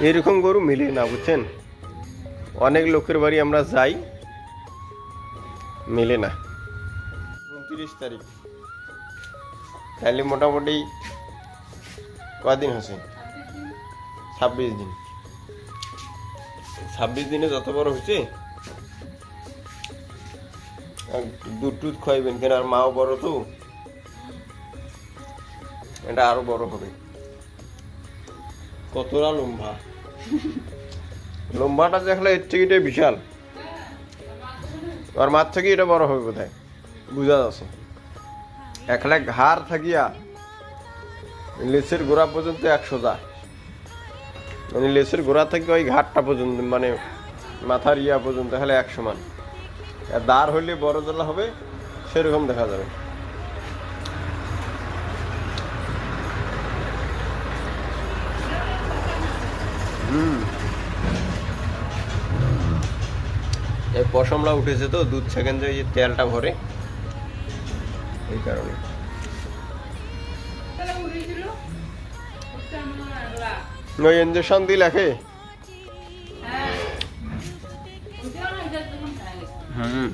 এরকম গরু মিলে না, বুঝছেন? অনেক লোকের বাড়ি আমরা যাই, মিলে না। উনত্রিশ তারিখ। তাহলে মোটামুটি কদিন হচ্ছে? ছাব্বিশ দিন। ছাব্বিশ দিনে যত বড় আর দুধ টুধ খাইবেন কেন? আর মাও বড় তো। এটা আরও বড় হবে। কতটা লম্বা? লম্বাটা দেখলে এর থেকে বিশাল। আর মার থেকে এটা বড় হবে কোথায় বুঝা যাচ্ছে। একলা ঘাড় থাকিয়া লেসের গোড়া পর্যন্ত একশো দা মানে লেসের গোড়া থেকে ওই ঘাটটা পর্যন্ত মানে মাথার ইয়া পর্যন্ত হলে একশো মান। আর দাঁড় হইলে বড় জলা হবে, সেরকম দেখা যাবে। হুম এই পশমলা উঠেছে তো দুধ সেকেন্ডে যে তেলটা ভরে। এই কারণে। ওই ইঞ্জেকশন দিই লেখে? হুম।